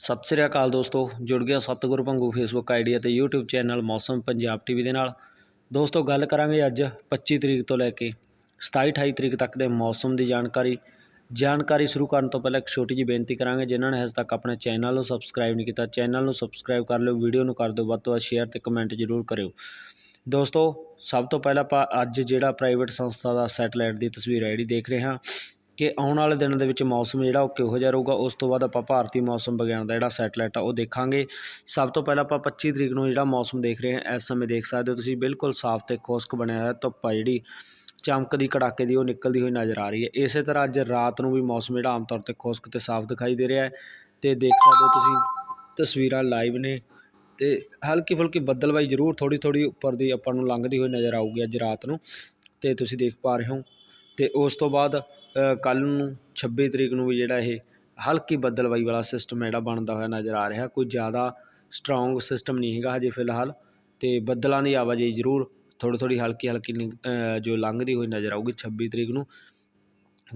ਸਤਿ ਸ੍ਰੀ ਅਕਾਲ ਦੋਸਤੋ, ਜੁੜ ਗਿਆ ਸਤਿਗੁਰ ਭੰਗੂ ਫੇਸਬੁੱਕ ਆਈਡੀ ਅਤੇ YouTube channel Mausam Punjab TV ਦੇ ਨਾਲ। ਦੋਸਤੋ, ਗੱਲ ਕਰਾਂਗੇ ਅੱਜ 25 ਤਰੀਕ ਤੋਂ ਲੈ ਕੇ 27 28 ਤਰੀਕ ਤੱਕ ਦੇ ਮੌਸਮ ਦੀ ਜਾਣਕਾਰੀ। ਜਾਣਕਾਰੀ ਸ਼ੁਰੂ ਕਰਨ ਤੋਂ ਪਹਿਲਾਂ ਇੱਕ ਛੋਟੀ ਜਿਹੀ ਬੇਨਤੀ ਕਰਾਂਗੇ, ਜਿਨ੍ਹਾਂ ਨੇ ਹਜੇ ਤੱਕ ਆਪਣੇ ਚੈਨਲ ਨੂੰ ਸਬਸਕ੍ਰਾਈਬ ਨਹੀਂ ਕੀਤਾ, ਚੈਨਲ ਨੂੰ ਸਬਸਕ੍ਰਾਈਬ ਕਰ ਲਿਓ, ਵੀਡੀਓ ਨੂੰ ਕਰ ਦਿਓ, ਵੱਧ ਤੋਂ ਵੱਧ ਸ਼ੇਅਰ ਤੇ ਕਮੈਂਟ ਜ਼ਰੂਰ ਕਰਿਓ। ਦੋਸਤੋ, ਸਭ ਤੋਂ ਪਹਿਲਾਂ ਆਪਾਂ ਅੱਜ ਜਿਹੜਾ ਪ੍ਰਾਈਵੇਟ ਸੰਸਥਾ ਦਾ ਸੈਟਲਾਈਟ ਦੀ ਤਸਵੀਰ ਹੈ, ਜਿਹੜੀ ਦੇਖ ਰਹੇ ਹਾਂ। ਕਿ ਆਉਣ ਵਾਲੇ ਦਿਨਾਂ ਦੇ ਵਿੱਚ ਮੌਸਮ ਜਿਹੜਾ ਉਹ ਕਿਹੋ ਜਿਹਾ ਰਹੇਗਾ, ਉਸ ਤੋਂ ਬਾਅਦ ਆਪਾਂ ਭਾਰਤੀ ਮੌਸਮ ਵਿਗਿਆਨ ਦਾ ਜਿਹੜਾ ਸੈਟਲਾਈਟ ਆ ਉਹ ਦੇਖਾਂਗੇ। ਸਭ ਤੋਂ ਪਹਿਲਾਂ ਆਪਾਂ 25 ਤਰੀਕ ਨੂੰ ਜਿਹੜਾ ਮੌਸਮ ਦੇਖ ਰਹੇ ਹਾਂ, ਇਸ ਸਮੇਂ ਦੇਖ ਸਕਦੇ ਹੋ ਤੁਸੀਂ, ਬਿਲਕੁਲ ਸਾਫ਼ ਤੇ ਖੁਸ਼ਕ ਬਣਿਆ ਹੋਇਆ ਧੁੱਪ ਆ ਜਿਹੜੀ ਚਮਕਦੀ ਕੜਾਕੇ ਦੀ ਉਹ ਨਿਕਲਦੀ ਹੋਈ ਨਜ਼ਰ ਆ ਰਹੀ ਹੈ। ਇਸੇ ਤਰ੍ਹਾਂ ਅੱਜ ਰਾਤ ਨੂੰ ਵੀ ਮੌਸਮ ਜਿਹੜਾ ਆਮ ਤੌਰ ਤੇ ਖੁਸ਼ਕ ਤੇ ਸਾਫ਼ ਦਿਖਾਈ ਦੇ ਰਿਹਾ ਹੈ ਤੇ ਦੇਖ ਸਕਦੇ ਹੋ ਤੁਸੀਂ, ਤਸਵੀਰਾਂ ਲਾਈਵ ਨੇ ਤੇ ਹਲਕੀ ਫੁਲਕੀ ਬੱਦਲਵਾਈ ਜ਼ਰੂਰ ਥੋੜੀ ਥੋੜੀ ਉੱਪਰ ਦੀ ਆਪਾਂ ਨੂੰ ਲੰਘਦੀ ਹੋਈ ਨਜ਼ਰ ਆਊਗੀ ਅੱਜ ਰਾਤ ਨੂੰ ਤੇ ਤੁਸੀਂ ਦੇਖ ਪਾ ਰਹੇ ਹੋ। ਅਤੇ ਉਸ ਤੋਂ ਬਾਅਦ ਕੱਲ੍ਹ ਨੂੰ 26 ਤਰੀਕ ਨੂੰ ਵੀ ਜਿਹੜਾ ਇਹ ਹਲਕੀ ਬੱਦਲਵਾਈ ਵਾਲਾ ਸਿਸਟਮ ਜਿਹੜਾ ਬਣਦਾ ਹੋਇਆ ਨਜ਼ਰ ਆ ਰਿਹਾ। ਕੋਈ ਜ਼ਿਆਦਾ ਸਟਰੋਂਗ ਸਿਸਟਮ ਨਹੀਂ ਹੈਗਾ ਹਜੇ ਫਿਲਹਾਲ ਅਤੇ ਬੱਦਲਾਂ ਦੀ ਆਵਾਜਾਈ ਜ਼ਰੂਰ ਥੋੜ੍ਹੀ ਥੋੜ੍ਹੀ ਹਲਕੀ ਹਲਕੀ ਲਿੰਗ- ਜੋ ਲੰਘਦੀ ਹੋਈ ਨਜ਼ਰ ਆਊਗੀ 26 ਤਰੀਕ ਨੂੰ।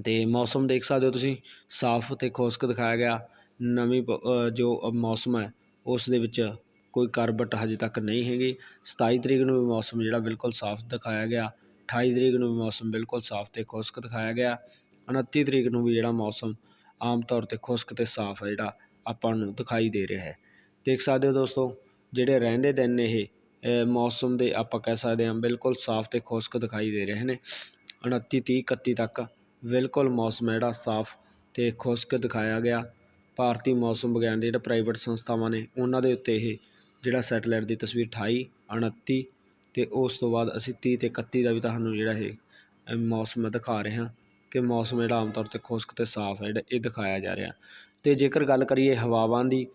ਤੇ ਮੌਸਮ ਦੇਖ ਸਕਦੇ ਹੋ ਤੁਸੀਂ, ਸਾਫ਼ ਤੇ ਖੁਸ਼ਕ ਦਿਖਾਇਆ ਗਿਆ। ਨਵੀਂ ਪ- ਜੋ ਮੌਸਮ ਹੈ, ਉਸ ਦੇ ਵਿੱਚ ਕੋਈ ਕਰਬਟ ਹਜੇ ਤੱਕ ਨਹੀਂ ਹੈਗੀ। 27 ਤਰੀਕ ਨੂੰ ਵੀ ਮੌਸਮ ਜਿਹੜਾ ਬਿਲਕੁਲ ਸਾਫ਼ ਦਿਖਾਇਆ ਗਿਆ। 28 ਤਰੀਕ ਨੂੰ ਵੀ ਮੌਸਮ ਬਿਲਕੁਲ ਸਾਫ਼ ਤੇ ਖੁਸ਼ਕ ਦਿਖਾਇਆ ਗਿਆ। 29 ਤਰੀਕ ਨੂੰ ਵੀ ਜਿਹੜਾ ਮੌਸਮ ਆਮ ਤੌਰ ਤੇ ਖੁਸ਼ਕ ਤੇ ਸਾਫ਼ ਹੈ ਜਿਹੜਾ ਆਪਾਂ ਨੂੰ ਦਿਖਾਈ ਦੇ ਰਿਹਾ ਹੈ। ਦੇਖ ਸਕਦੇ ਹੋ ਦੋਸਤੋ, ਜਿਹੜੇ ਰਹਿੰਦੇ ਦਿਨ ਨੇ ਇਹ ਮੌਸਮ ਦੇ ਆਪਾਂ ਕਹਿ ਸਕਦੇ ਹਾਂ ਬਿਲਕੁਲ ਸਾਫ਼ ਤੇ ਖੁਸ਼ਕ ਦਿਖਾਈ ਦੇ ਰਹੇ ਨੇ। 29 30 31 ਤੱਕ ਬਿਲਕੁਲ ਮੌਸਮ ਹੈ ਜਿਹੜਾ ਸਾਫ਼ ਤੇ ਖੁਸ਼ਕ ਦਿਖਾਇਆ ਗਿਆ। ਭਾਰਤੀ ਮੌਸਮ ਵਿਗਿਆਨ ਦੇ ਜਿਹੜੇ ਪ੍ਰਾਈਵੇਟ ਸੰਸਥਾਵਾਂ ਨੇ, ਉਹਨਾਂ ਦੇ ਉੱਤੇ ਇਹ ਜਿਹੜਾ ਸੈਟੇਲਾਈਟ ਦੀ ਤਸਵੀਰ 28 29 ਅਤੇ ਉਸ ਤੋਂ ਬਾਅਦ ਅਸੀਂ ਤੀਹ ਅਤੇ ਇਕੱਤੀ ਦਾ ਵੀ ਤੁਹਾਨੂੰ ਜਿਹੜਾ ਇਹ ਮੌਸਮ ਦਿਖਾ ਰਹੇ ਹਾਂ ਕਿ ਮੌਸਮ ਜਿਹੜਾ ਆਮ ਤੌਰ ਤੇ ਖੁਸ਼ਕ ਅਤੇ ਸਾਫ਼ ਹੈ ਜਿਹੜਾ ਇਹ ਦਿਖਾਇਆ ਜਾ ਰਿਹਾ। ਅਤੇ ਜੇਕਰ ਗੱਲ ਕਰੀਏ ਹਵਾਵਾਂ ਦੀ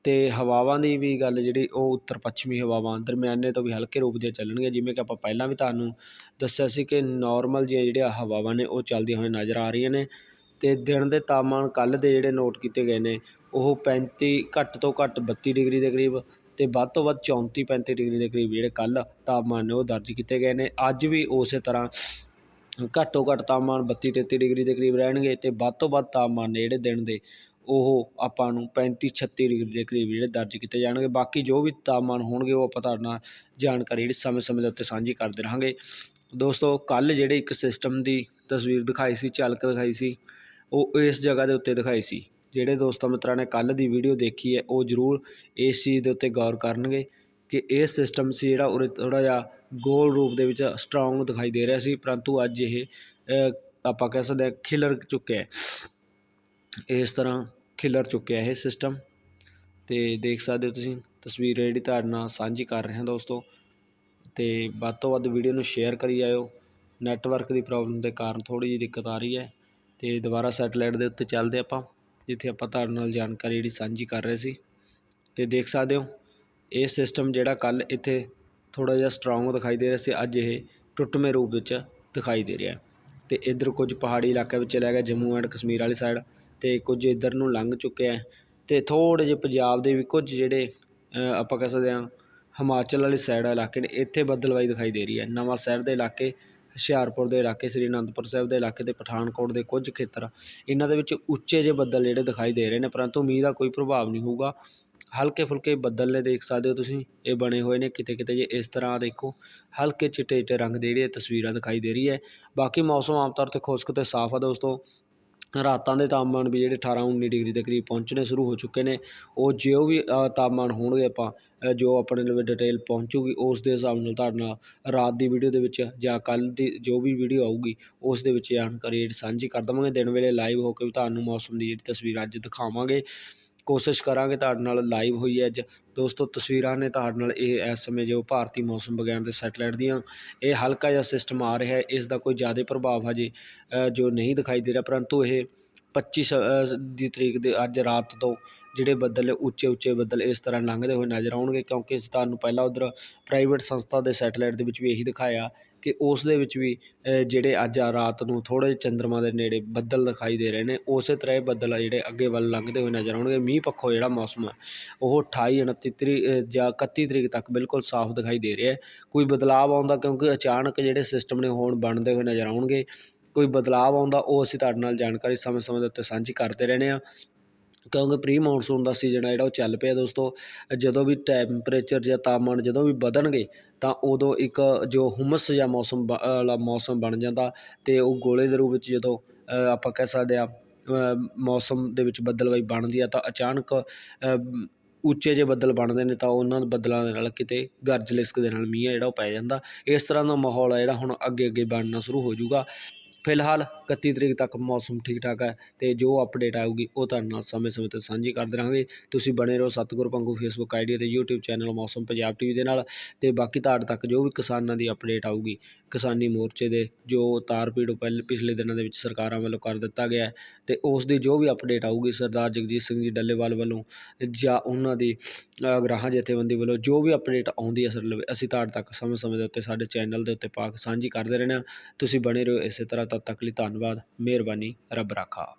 ਅਤੇ ਹਵਾਵਾਂ ਦੀ ਵੀ ਗੱਲ ਜਿਹੜੀ ਉਹ ਉੱਤਰ ਪੱਛਮੀ ਹਵਾਵਾਂ, ਦਰਮਿਆਨੇ ਤੋਂ ਵੀ ਹਲਕੇ ਰੂਪ ਦੀਆਂ ਚੱਲਣਗੀਆਂ, ਜਿਵੇਂ ਕਿ ਆਪਾਂ ਪਹਿਲਾਂ ਵੀ ਤੁਹਾਨੂੰ ਦੱਸਿਆ ਸੀ ਕਿ ਨੋਰਮਲ ਜਿਹੀਆਂ ਜਿਹੜੀਆਂ ਹਵਾਵਾਂ ਨੇ ਉਹ ਚੱਲਦੀਆਂ ਹੋਈਆਂ ਨਜ਼ਰ ਆ ਰਹੀਆਂ ਨੇ। ਅਤੇ ਦਿਨ ਦੇ ਤਾਪਮਾਨ ਕੱਲ੍ਹ ਦੇ ਜਿਹੜੇ ਨੋਟ ਕੀਤੇ ਗਏ ਨੇ, ਉਹ 35 ਘੱਟ ਤੋਂ ਘੱਟ 32 ਡਿਗਰੀ ਦੇ ਕਰੀਬ ਤੇ ਵੱਧ ਤੋਂ ਵੱਧ 34 35 ਡਿਗਰੀ ਦੇ ਕਰੀਬ ਜਿਹੜੇ ਕੱਲ ਤਾਪਮਾਨ ਨੇ ਉਹ ਦਰਜ ਕੀਤੇ ਗਏ ਨੇ। ਅੱਜ ਵੀ ਉਸੇ ਤਰ੍ਹਾਂ ਘੱਟੋ ਘੱਟ ਤਾਪਮਾਨ 32 33 ਡਿਗਰੀ ਦੇ ਕਰੀਬ ਰਹਿਣਗੇ ਤੇ ਵੱਧ ਤੋਂ ਵੱਧ ਤਾਪਮਾਨ ਨੇ ਜਿਹੜੇ ਦਿਨ ਦੇ ਉਹ ਆਪਾਂ ਨੂੰ 35 36 ਡਿਗਰੀ ਦੇ ਕਰੀਬ ਜਿਹੜੇ ਦਰਜ ਕੀਤੇ ਜਾਣਗੇ। ਬਾਕੀ ਜੋ ਵੀ ਤਾਪਮਾਨ ਹੋਣਗੇ ਉਹ ਆਪਾਂ ਤੁਹਾਡੇ ਨਾਲ ਜਾਣਕਾਰੀ ਜਿਹੜੀ ਸਮੇਂ ਸਮੇਂ ਦੇ ਉੱਤੇ ਸਾਂਝੀ ਕਰਦੇ ਰਹਾਂਗੇ। ਦੋਸਤੋ ਕੱਲ ਜਿਹੜੇ ਇੱਕ ਸਿਸਟਮ ਦੀ ਤਸਵੀਰ ਦਿਖਾਈ ਸੀ, ਝਲਕ ਦਿਖਾਈ ਸੀ, ਉਹ ਇਸ ਜਗ੍ਹਾ ਦੇ ਉੱਤੇ ਦਿਖਾਈ ਸੀ। ਜਿਹੜੇ ਦੋਸਤਾਂ ਮਿੱਤਰਾਂ ਨੇ ਕੱਲ ਦੀ ਵੀਡੀਓ ਦੇਖੀ ਹੈ, ਉਹ ਜ਼ਰੂਰ ਇਸ ਚੀਜ਼ ਦੇ ਉੱਤੇ ਗੌਰ ਕਰਨਗੇ ਕਿ ਇਹ ਸਿਸਟਮ ਸੀ ਜਿਹੜਾ ਉਰੇ ਥੋੜ੍ਹਾ ਜਿਹਾ ਗੋਲ ਰੂਪ ਦੇ ਵਿੱਚ ਸਟਰੋਂਗ ਦਿਖਾਈ ਦੇ ਰਿਹਾ ਸੀ, ਪਰੰਤੂ ਅੱਜ ਇਹ ਆਪਾਂ ਕਹਿ ਸਕਦੇ ਹਾਂ ਖਿਲਰ ਚੁੱਕਿਆ ਇਸ ਤਰ੍ਹਾਂ ਖਿਲਰ ਚੁੱਕਿਆ ਇਹ ਸਿਸਟਮ ਤੇ ਦੇਖ ਸਕਦੇ ਹੋ ਤੁਸੀਂ, ਤਸਵੀਰ ਜਿਹੜੀ ਤੁਹਾਡੇ ਨਾਲ ਸਾਂਝੀ ਕਰ ਰਹੇ ਹਾਂ ਦੋਸਤੋ। ਤੇ ਵੱਧ ਤੋਂ ਵੱਧ ਵੀਡੀਓ ਨੂੰ ਸ਼ੇਅਰ ਕਰੀ ਜਾਇਓ ਨੈਟਵਰਕ ਦੀ ਪ੍ਰੋਬਲਮ ਦੇ ਕਾਰਨ ਥੋੜੀ ਜਿਹੀ ਦਿੱਕਤ ਆ ਰਹੀ ਹੈ ਤੇ ਦੁਬਾਰਾ ਸੈਟਲਾਈਟ ਦੇ ਉੱਤੇ ਚੱਲਦੇ ਆਪਾਂ। ਜਿੱਥੇ ਆਪਾਂ ਤੁਹਾਡੇ ਨਾਲ ਜਾਣਕਾਰੀ ਜਿਹੜੀ ਸਾਂਝੀ ਕਰ ਰਹੇ ਸੀ ਤੇ ਦੇਖ ਸਕਦੇ ਹੋ, ਇਹ ਸਿਸਟਮ ਜਿਹੜਾ ਕੱਲ ਇੱਥੇ ਥੋੜਾ ਜਿਹਾ ਸਟਰੋਂਗ ਦਿਖਾਈ ਦੇ ਰਿਹਾ ਸੀ, ਅੱਜ ਇਹ ਟੁੱਟਵੇਂ ਰੂਪ ਵਿੱਚ ਦਿਖਾਈ ਦੇ ਰਿਹਾ ਹੈ। ਤੇ ਇੱਧਰ ਕੁਝ ਪਹਾੜੀ ਇਲਾਕੇ ਵਿੱਚ ਚਲਾ ਗਿਆ, ਜੰਮੂ ਐਂਡ ਕਸ਼ਮੀਰ ਵਾਲੀ ਸਾਈਡ ਤੇ ਕੁਝ ਇੱਧਰ ਨੂੰ ਲੰਘ ਚੁੱਕਿਆ ਹੈ ਤੇ ਥੋੜ੍ਹੇ ਜਿਹੇ ਪੰਜਾਬ ਦੇ ਵੀ ਕੁਝ ਜਿਹੜੇ ਆਪਾਂ ਕਹਿ ਸਕਦੇ ਹਾਂ ਹਿਮਾਚਲ ਵਾਲੀ ਸਾਈਡ ਇਲਾਕੇ ਨੇ, ਇੱਥੇ ਬੱਦਲਵਾਈ ਦਿਖਾਈ ਦੇ ਰਹੀ ਹੈ। ਨਵਾਂ ਸ਼ਹਿਰ ਦੇ ਇਲਾਕੇ ਹੁਸ਼ਿਆਰਪੁਰ ਦੇ ਇਲਾਕੇ, ਸ੍ਰੀ ਅਨੰਦਪੁਰ ਸਾਹਿਬ ਦੇ ਇਲਾਕੇ ਅਤੇ ਪਠਾਨਕੋਟ ਦੇ ਕੁਝ ਖੇਤਰ, ਇਹਨਾਂ ਦੇ ਵਿੱਚ ਉੱਚੇ ਜਿਹੇ ਬੱਦਲ ਜਿਹੜੇ ਦਿਖਾਈ ਦੇ ਰਹੇ ਨੇ, ਪਰੰਤੂ ਮੀਂਹ ਦਾ ਕੋਈ ਪ੍ਰਭਾਵ ਨਹੀਂ ਹੋਊਗਾ। ਹਲਕੇ ਫੁਲਕੇ ਬੱਦਲ ਨੇ ਦੇਖ ਸਕਦੇ ਹੋ ਤੁਸੀਂ, ਇਹ ਬਣੇ ਹੋਏ ਨੇ ਕਿਤੇ ਕਿਤੇ ਜੇ ਇਸ ਤਰ੍ਹਾਂ ਦੇਖੋ, ਹਲਕੇ ਚਿੱਟੇ ਚਿੱਟੇ ਰੰਗ ਦੇ ਜਿਹੜੇ ਤਸਵੀਰਾਂ ਦਿਖਾਈ ਦੇ ਰਹੀ ਹੈ। ਬਾਕੀ ਮੌਸਮ ਆਮ ਤੌਰ ਤੇ ਖੁਸ਼ਕ ਅਤੇ ਸਾਫ਼ ਆ ਦੋਸਤੋ। ਰਾਤਾਂ ਦੇ ਤਾਪਮਾਨ ਵੀ ਜਿਹੜੇ 18 19 ਡਿਗਰੀ ਦੇ ਕਰੀਬ ਪਹੁੰਚਣੇ ਸ਼ੁਰੂ ਹੋ ਚੁੱਕੇ ਨੇ। ਉਹ ਜੋ ਵੀ ਤਾਪਮਾਨ ਹੋਣਗੇ ਆਪਾਂ ਜੋ ਆਪਣੇ ਲਈ ਡਿਟੇਲ ਪਹੁੰਚੂਗੀ, ਉਸ ਦੇ ਹਿਸਾਬ ਨਾਲ ਤੁਹਾਡੇ ਨਾਲ ਰਾਤ ਦੀ ਵੀਡੀਓ ਦੇ ਵਿੱਚ ਜਾਂ ਕੱਲ੍ਹ ਦੀ ਜੋ ਵੀ ਵੀਡੀਓ ਆਊਗੀ, ਉਸ ਦੇ ਵਿੱਚ ਜਾਣਕਾਰੀ ਸਾਂਝੀ ਕਰ ਦੇਵਾਂਗੇ। ਦਿਨ ਵੇਲੇ ਲਾਈਵ ਹੋ ਕੇ ਵੀ ਤੁਹਾਨੂੰ ਮੌਸਮ ਦੀ ਜਿਹੜੀ ਤਸਵੀਰ ਅੱਜ ਦਿਖਾਵਾਂਗੇ। ਕੋਸ਼ਿਸ਼ ਕਰਾਂਗੇ ਤੁਹਾਡੇ ਨਾਲ ਲਾਈਵ ਹੋਈ ਹੈ ਅੱਜ। ਦੋਸਤੋ, ਤਸਵੀਰਾਂ ਨੇ ਤੁਹਾਡੇ ਨਾਲ ਇਹ ਇਸ ਸਮੇਂ ਜੋ ਭਾਰਤੀ ਮੌਸਮ ਵਿਗਿਆਨ ਦੇ ਸੈਟੇਲਾਈਟ ਦੀਆਂ ਇਹ ਹਲਕਾ ਜਿਹਾ ਸਿਸਟਮ ਆ ਰਿਹਾ ਹੈ। ਇਸ ਦਾ ਕੋਈ ਜ਼ਿਆਦਾ ਪ੍ਰਭਾਵ ਹਜੇ ਜੋ ਨਹੀਂ ਦਿਖਾਈ ਦੇ ਰਿਹਾ, ਪਰੰਤੂ ਇਹ 25 ਸ- ਦੀ ਤਰੀਕ ਦੇ ਅੱਜ ਰਾਤ ਤੋਂ ਜਿਹੜੇ ਬੱਦਲ ਉੱਚੇ ਉੱਚੇ ਬੱਦਲ ਇਸ ਤਰ੍ਹਾਂ ਲੰਘਦੇ ਹੋਏ ਨਜ਼ਰ ਆਉਣਗੇ, ਕਿਉਂਕਿ ਅਸੀਂ ਤੁਹਾਨੂੰ ਪਹਿਲਾਂ ਉਧਰ ਪ੍ਰਾਈਵੇਟ ਸੰਸਥਾ ਦੇ ਸੈਟੇਲਾਈਟ ਦੇ ਵਿੱਚ ਵੀ ਇਹੀ ਦਿਖਾਇਆ ਕਿ ਉਸ ਦੇ ਵਿੱਚ ਵੀ ਜਿਹੜੇ ਅੱਜ ਆ ਰਾਤ ਨੂੰ ਥੋੜ੍ਹੇ ਜਿਹੇ ਚੰਦਰਮਾ ਦੇ ਨੇੜੇ ਬੱਦਲ ਦਿਖਾਈ ਦੇ ਰਹੇ ਨੇ, ਉਸੇ ਤਰ੍ਹਾਂ ਇਹ ਬੱਦਲ ਆ ਜਿਹੜੇ ਅੱਗੇ ਵੱਲ ਲੰਘਦੇ ਹੋਏ ਨਜ਼ਰ ਆਉਣਗੇ। ਮੀਂਹ ਪੱਖੋਂ ਜਿਹੜਾ ਮੌਸਮ ਹੈ ਉਹ 28 29 ਤਰੀਕ ਜਾਂ 31 ਤਰੀਕ ਤੱਕ ਬਿਲਕੁਲ ਸਾਫ਼ ਦਿਖਾਈ ਦੇ ਰਿਹਾ ਕੋਈ ਬਦਲਾਅ ਆਉਂਦਾ ਕਿਉਂਕਿ ਅਚਾਨਕ ਜਿਹੜੇ ਸਿਸਟਮ ਨੇ ਹੋਣ ਬਣਦੇ ਹੋਏ ਨਜ਼ਰ ਆਉਣਗੇ। ਕੋਈ ਬਦਲਾਅ ਆਉਂਦਾ, ਉਹ ਅਸੀਂ ਤੁਹਾਡੇ ਨਾਲ ਜਾਣਕਾਰੀ ਸਮੇਂ ਸਮੇਂ ਦੇ ਉੱਤੇ ਸਾਂਝੀ ਕਰਦੇ ਰਹਿੰਦੇ ਆ ਕਿਉਂਕਿ ਪ੍ਰੀ ਮੌਨਸੂਨ ਦਾ ਸੀਜ਼ਨ ਆ ਜਿਹੜਾ, ਉਹ ਚੱਲ ਪਿਆ ਦੋਸਤੋ। ਜਦੋਂ ਵੀ ਟੈਂਪਰੇਚਰ ਜਾਂ ਤਾਪਮਾਨ ਜਦੋਂ ਵੀ ਵਧਣਗੇ ਤਾਂ ਉਦੋਂ ਇੱਕ ਜੋ ਹੁਮਸ ਜਾਂ ਮੌਸਮ ਬ- ਵਾਲਾ ਮੌਸਮ ਬਣ ਜਾਂਦਾ ਅਤੇ ਉਹ ਗੋਲੇ ਦੇ ਰੂਪ ਵਿੱਚ ਜਦੋਂ ਆਪਾਂ ਕਹਿ ਸਕਦੇ ਹਾਂ ਮੌਸਮ ਦੇ ਵਿੱਚ ਬੱਦਲਵਾਈ ਬਣਦੀ ਆ ਤਾਂ ਅਚਾਨਕ ਉੱਚੇ ਜਿਹੇ ਬੱਦਲ ਬਣਦੇ ਨੇ ਤਾਂ ਉਹਨਾਂ ਬੱਦਲਾਂ ਦੇ ਨਾਲ ਕਿਤੇ ਗਰਜ ਲਿਸਕ ਦੇ ਨਾਲ ਮੀਂਹ ਆ ਜਿਹੜਾ ਉਹ ਪੈ ਜਾਂਦਾ। ਇਸ ਤਰ੍ਹਾਂ ਦਾ ਮਾਹੌਲ ਆ ਜਿਹੜਾ ਹੁਣ ਅੱਗੇ ਅੱਗੇ ਬਣਨਾ ਸ਼ੁਰੂ ਹੋ ਜਾਊਗਾ। ਫਿਲਹਾਲ 31 ਤਰੀਕ ਤੱਕ ਮੌਸਮ ਠੀਕ ਠਾਕ ਹੈ ਅਤੇ ਜੋ ਅਪਡੇਟ ਆਊਗੀ ਉਹ ਤੁਹਾਡੇ ਨਾਲ ਸਮੇਂ-ਸਮੇਂ ਤੇ ਸਾਂਝੀ ਕਰਦੇ ਰਹਾਂਗੇ। ਤੁਸੀਂ ਬਣੇ ਰਹੋ ਸਤਿਗੁਰ ਪੰਗੂ ਫੇਸਬੁੱਕ ਆਈਡੀ ਅਤੇ YouTube channel Mausam Punjab TV ਦੇ ਨਾਲ ਤੇ ਬਾਕੀ ਤੁਹਾਡੇ ਤੱਕ ਜੋ ਵੀ ਕਿਸਾਨਾਂ ਦੀ ਅਪਡੇਟ ਆਊਗੀ, ਕਿਸਾਨੀ ਮੋਰਚੇ ਦੇ ਜੋ ਤਾਰ ਪੀੜੋ ਪਹਿਲੇ ਪਿਛਲੇ ਦਿਨਾਂ ਦੇ ਵਿੱਚ ਸਰਕਾਰਾਂ ਵੱਲੋਂ ਕਰ ਦਿੱਤਾ ਗਿਆ ਹੈ ਤੇ ਉਸ ਦੀ ਜੋ ਵੀ ਅਪਡੇਟ ਆਊਗੀ ਸਰਦਾਰ ਜਗਜੀਤ ਸਿੰਘ ਜੀ ਡੱਲੇਵਾਲ ਵੱਲੋਂ ਜਾਂ ਉਹਨਾਂ ਦੀ ਗ੍ਰਾਹਾਂ ਜਥੇਬੰਦੀ ਵੱਲੋਂ ਜੋ ਵੀ ਅਪਡੇਟ ਆਉਂਦੀ ਹੈ ਸਰ, ਅਸੀਂ ਤੁਹਾਡੇ ਤੱਕ ਸਮੇਂ-ਸਮੇਂ ਦੇ ਉੱਤੇ ਸਾਡੇ ਚੈਨਲ ਦੇ ਉੱਤੇ ਪਾ ਕੇ ਸਾਂਝੀ ਕਰਦੇ ਰਹਿੰਦੇ ਹਾਂ। ਤੁਸੀਂ ਬਣੇ ਰਹੋ ਇਸੇ ਤਰ੍ਹਾਂ ਤਦ ਤੱਕ ਲਈ ਧੰਨਵਾਦ ਮਿਹਰਬਾਨੀ ਰੱਬ ਰਾਖਾ।